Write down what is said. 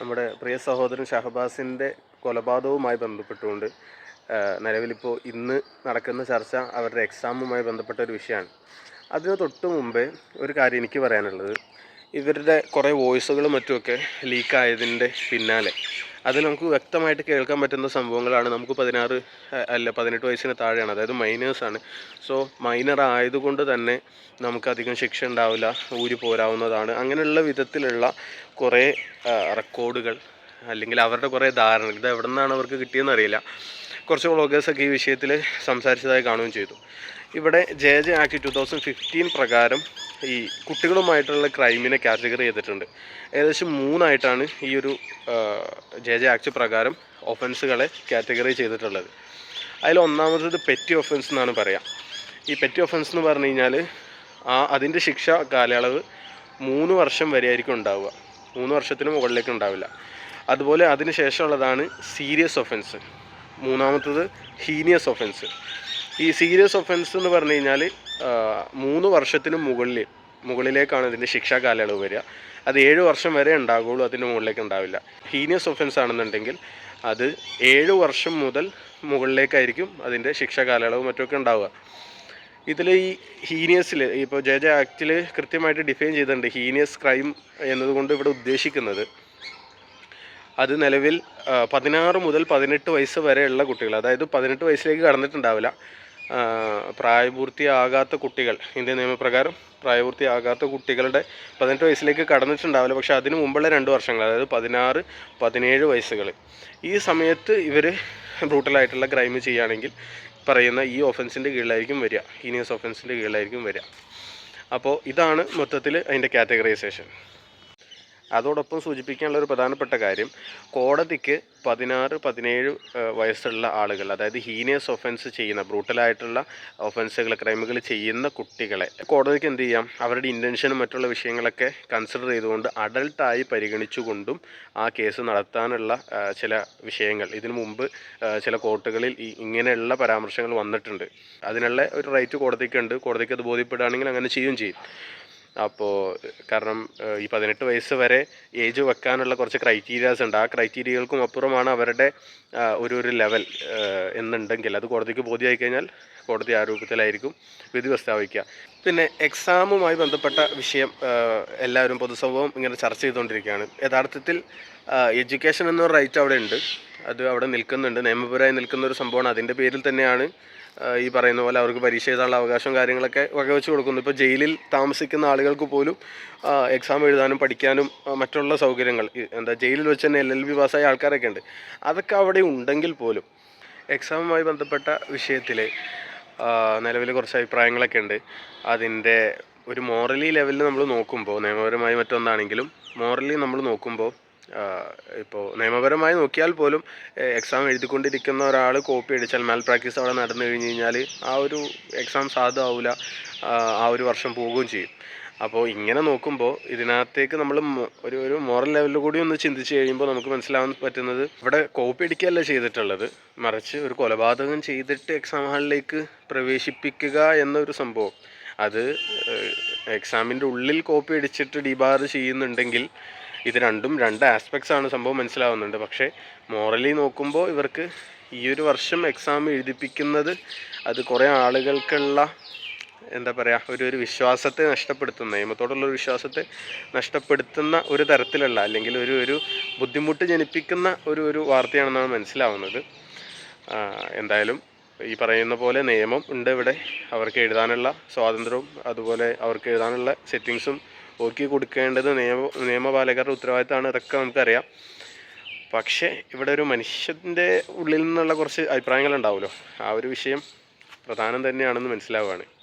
നമ്മുടെ പ്രിയ സഹോദരൻ ഷഹബാസിന്റെ കൊലപാതകവുമായി ബന്ധപ്പെട്ടുകൊണ്ട് നിലവിലിപ്പോൾ ഇന്ന് നടക്കുന്ന ചർച്ച അവരുടെ എക്സാമുമായി ബന്ധപ്പെട്ട ഒരു വിഷയമാണ്. അതിന് തൊട്ട് മുമ്പേ ഒരു കാര്യം എനിക്ക് പറയാനുള്ളത്. ഇവരുടെ കുറേ വോയിസുകളും മറ്റുമൊക്കെ ലീക്കായതിന്റെ പിന്നാലെ അത് നമുക്ക് വ്യക്തമായിട്ട് കേൾക്കാൻ പറ്റുന്ന സംഭവങ്ങളാണ്. നമുക്ക് പതിനാറ് അല്ല പതിനെട്ട് വയസ്സിന് താഴെയാണ്. അതായത് മൈനേഴ്സാണ് സോ മൈനർ ആയതുകൊണ്ട് തന്നെ നമുക്കധികം ശിക്ഷ ഉണ്ടാവില്ല. ഊരി പോരാവുന്നതാണ്. അങ്ങനെയുള്ള വിധത്തിലുള്ള കുറേ റെക്കോർഡുകൾ അല്ലെങ്കിൽ അവരുടെ കുറേ ധാരണ ഇത് എവിടെ നിന്നാണ് അവർക്ക് കിട്ടിയെന്നറിയില്ല കുറച്ച് വ്ളോഗേഴ്സൊക്കെ ഈ വിഷയത്തിൽ സംസാരിച്ചതായി കാണുകയും ചെയ്തു. ഇവിടെ J J act two thousand fifteen പ്രകാരം ഈ കുട്ടികളുമായിട്ടുള്ള ക്രൈമിനെ കാറ്റഗറി ചെയ്തിട്ടുണ്ട്. ഏകദേശം മൂന്നായിട്ടാണ് ഈ ഒരു ജെ ജെ ആക്ട് പ്രകാരം ഒഫൻസുകളെ കാറ്റഗറി ചെയ്തിട്ടുള്ളത്. അതിൽ ഒന്നാമത്തത് പെറ്റി ഒഫൻസ് എന്നാണ് പറയാം. ഈ പെറ്റി ഒഫൻസ് എന്ന് പറഞ്ഞു കഴിഞ്ഞാൽ ആ അതിന്റെ ശിക്ഷ കാലയളവ് മൂന്ന് വർഷം വരെ ആയിരിക്കും ഉണ്ടാവുക. മൂന്ന് വർഷത്തിന് മുകളിലേക്ക് ഉണ്ടാവില്ല. അതുപോലെ അതിന് ശേഷമുള്ളതാണ് സീരിയസ് ഒഫൻസ് മൂന്നാമത്തത് ഹീനിയസ് ഒഫൻസ് ഈ സീരിയസ് ഒഫൻസ് എന്ന് പറഞ്ഞു കഴിഞ്ഞാൽ മൂന്ന് വർഷത്തിന് മുകളിൽ മുകളിലേക്കാണ് ഇതിന്റെ ശിക്ഷാ കാലയളവ് വരിക. അത് ഏഴ് വർഷം വരെ ഉണ്ടാകുള്ളൂ അതിന്റെ മുകളിലേക്ക് ഉണ്ടാവില്ല. ഹീനിയസ് ഒഫൻസ് ആണെന്നുണ്ടെങ്കിൽ അത് ഏഴ് വർഷം മുതൽ മുകളിലേക്കായിരിക്കും അതിന്റെ ശിക്ഷാ കാലയളവ് മറ്റൊക്കെ ഉണ്ടാവുക. ഇതിൽ ഈ ഹീനിയസിൽ ഇപ്പോൾ ജെ ജെ ആക്റ്റിൽ കൃത്യമായിട്ട് ഡിഫൈൻ ചെയ്തിട്ടുണ്ട് ഹീനിയസ് ക്രൈം എന്നതുകൊണ്ട് ഇവിടെ ഉദ്ദേശിക്കുന്നത്. അത് നിലവിൽ പതിനാറ് മുതൽ പതിനെട്ട് വയസ്സ് വരെയുള്ള കുട്ടികൾ അതായത് പതിനെട്ട് വയസ്സിലേക്ക് കടന്നിട്ടുണ്ടാവില്ല. പ്രായപൂർത്തിയാകാത്ത കുട്ടികൾ ഇന്ത്യൻ നിയമപ്രകാരം പ്രായപൂർത്തിയാകാത്ത കുട്ടികളുടെ പതിനെട്ട് വയസ്സിലേക്ക് കടന്നിട്ടുണ്ടാവില്ല. പക്ഷെ അതിന് മുമ്പുള്ള രണ്ട് വർഷങ്ങൾ അതായത് പതിനാറ് പതിനേഴ് വയസ്സുകൾ. ഈ സമയത്ത് ഇവർ ബ്രൂട്ടലായിട്ടുള്ള ക്രൈം ചെയ്യുകയാണെങ്കിൽ പറയുന്ന ഈ ഒഫൻസിന്റെ കീഴിലായിരിക്കും വരിക. ഹീനിയസ് ഒഫൻസിന്റെ കീഴിലായിരിക്കും വരിക. അപ്പോൾ ഇതാണ് മൊത്തത്തിൽ അതിന്റെ കാറ്റഗറൈസേഷൻ അതോടൊപ്പം സൂചിപ്പിക്കാനുള്ള ഒരു പ്രധാനപ്പെട്ട കാര്യം കോടതിക്ക് പതിനാറ് പതിനേഴ് വയസ്സുള്ള ആളുകൾ അതായത് ഹീനിയസ് ഒഫൻസ് ചെയ്യുന്ന ബ്രൂട്ടലായിട്ടുള്ള ഒഫൻസുകൾ ക്രൈമുകൾ ചെയ്യുന്ന കുട്ടികളെ കോടതിക്ക് എന്ത് ചെയ്യാം? അവരുടെ ഇന്റൻഷനും മറ്റുള്ള വിഷയങ്ങളൊക്കെ കൺസിഡർ ചെയ്തുകൊണ്ട് അഡൾട്ടായി പരിഗണിച്ചുകൊണ്ടും ആ കേസ് നടത്താനുള്ള ചില വിഷയങ്ങൾ. ഇതിനു മുമ്പ് ചില കോർട്ടുകളിൽ ഇങ്ങനെയുള്ള പരാമർശങ്ങൾ വന്നിട്ടുണ്ട്. അതിനുള്ള ഒരു റൈറ്റ് കോടതിക്കുണ്ട്. കോടതിക്ക് അത് ബോധ്യപ്പെടുകയാണെങ്കിൽ അങ്ങനെ ചെയ്യുകയും ചെയ്യും. അപ്പോൾ കാരണം ഈ പതിനെട്ട് വയസ്സ് വരെ ഏജ് വെക്കാനുള്ള കുറച്ച് ക്രൈറ്റീരിയാസ് ഉണ്ട്. ആ ക്രൈറ്റീരിയകൾക്കും അപ്പുറമാണ് അവരുടെ ഒരു ഒരു ലെവൽ എന്നുണ്ടെങ്കിൽ. അത് കോടതിക്ക് ബോധ്യമായി കഴിഞ്ഞാൽ കോടതി ആരോഗ്യത്തിലായിരിക്കും വിധി പ്രസ്താവിക്കുക. പിന്നെ എക്സാമുമായി ബന്ധപ്പെട്ട വിഷയം എല്ലാവരും പൊതുസമൂഹം ഇങ്ങനെ ചർച്ച ചെയ്തുകൊണ്ടിരിക്കുകയാണ്. യഥാർത്ഥത്തിൽ എഡ്യൂക്കേഷൻ എന്നൊരു റൈറ്റ് അവിടെ ഉണ്ട്. അത് അവിടെ നിൽക്കുന്നുണ്ട്. നിയമപരമായി നിൽക്കുന്ന ഒരു സംഭവമാണ്. അതിന്റെ പേരിൽ തന്നെയാണ് ആ, ഈ പറയുന്ന പോലെ അവർക്ക് പരീക്ഷ എഴുതാനുള്ള അവകാശവും കാര്യങ്ങളൊക്കെ വകവെച്ച് കൊടുക്കുന്നു. ഇപ്പോൾ ജയിലിൽ താമസിക്കുന്ന ആളുകൾക്ക് പോലും എക്സാം എഴുതാനും പഠിക്കാനും മറ്റുള്ള സൗകര്യങ്ങൾ എന്താ ജയിലിൽ വെച്ച് തന്നെ എൽ എൽ ബി പാസ്സായ ആൾക്കാരൊക്കെ ഉണ്ട്. അതൊക്കെ അവിടെ ഉണ്ടെങ്കിൽ പോലും എക്സാമുമായി ബന്ധപ്പെട്ട വിഷയത്തിൽ നിലവിൽ കുറച്ച് അഭിപ്രായങ്ങളൊക്കെ ഉണ്ട്. അതിന്റെ ഒരു മോറലി ലെവലിൽ നമ്മൾ നോക്കുമ്പോൾ നിയമപരമായി മറ്റൊന്നാണെങ്കിലും മോറലി നമ്മൾ നോക്കുമ്പോൾ ഇപ്പോൾ നിയമപരമായി നോക്കിയാൽ പോലും എക്സാം എഴുതിക്കൊണ്ടിരിക്കുന്ന ഒരാൾ കോപ്പി അടിച്ചാൽ മാൽ പ്രാക്ടീസ് അവിടെ നടന്നു കഴിഞ്ഞ് കഴിഞ്ഞാൽ ആ ഒരു എക്സാം സാധുവാവില്ല ആ ഒരു വർഷം പോവുകയും ചെയ്യും. അപ്പോൾ ഇങ്ങനെ നോക്കുമ്പോൾ ഇതിനകത്തേക്ക് നമ്മൾ ഒരു ഒരു മോറൽ ലെവലിൽ കൂടി ഒന്ന് ചിന്തിച്ച് കഴിയുമ്പോൾ നമുക്ക് മനസ്സിലാവാൻ പറ്റുന്നത് ഇവിടെ കോപ്പി അടിക്കുകയല്ല ചെയ്തിട്ടുള്ളത്. മറിച്ച് ഒരു കൊലപാതകം ചെയ്തിട്ട് എക്സാം ഹാളിലേക്ക് പ്രവേശിപ്പിക്കുക എന്നൊരു സംഭവം. അത് എക്സാമിന്റെ ഉള്ളിൽ കോപ്പി അടിച്ചിട്ട് ഡിബാർ ചെയ്യുന്നുണ്ടെങ്കിൽ ഇത് രണ്ടും രണ്ട് ആസ്പെക്ട്സ് ആണ് സംഭവം മനസ്സിലാവുന്നുണ്ട്. പക്ഷേ മോറലി നോക്കുമ്പോൾ ഇവർക്ക് ഈ ഒരു വർഷം എക്സാം എഴുതിപ്പിക്കുന്നത് അത് കുറേ ആളുകൾക്കുള്ള എന്താ പറയുക ഒരു ഒരു വിശ്വാസത്തെ നഷ്ടപ്പെടുത്തുന്ന നിയമത്തോടുള്ള ഒരു വിശ്വാസത്തെ നഷ്ടപ്പെടുത്തുന്ന ഒരു തരത്തിലുള്ള അല്ലെങ്കിൽ ഒരു ഒരു ബുദ്ധിമുട്ട് ജനിപ്പിക്കുന്ന ഒരു ഒരു വാർത്തയാണെന്നാണ് മനസ്സിലാവുന്നത്. എന്തായാലും ഈ പറയുന്ന പോലെ നിയമം ഉണ്ട് ഇവിടെ. അവർക്ക് എഴുതാനുള്ള സ്വാതന്ത്ര്യവും അതുപോലെ അവർക്ക് എഴുതാനുള്ള സെറ്റിങ്സും ഓക്കി കൊടുക്കേണ്ടത് നിയമ നിയമപാലകരുടെ ഉത്തരവാദിത്തമാണ് ഇതൊക്കെ നമുക്കറിയാം. പക്ഷേ ഇവിടെ ഒരു മനുഷ്യന്റെ ഉള്ളിൽ നിന്നുള്ള കുറച്ച് അഭിപ്രായങ്ങളുണ്ടാവുമല്ലോ ആ ഒരു വിഷയം പ്രധാനം തന്നെയാണെന്ന് മനസ്സിലാവുകയാണ്.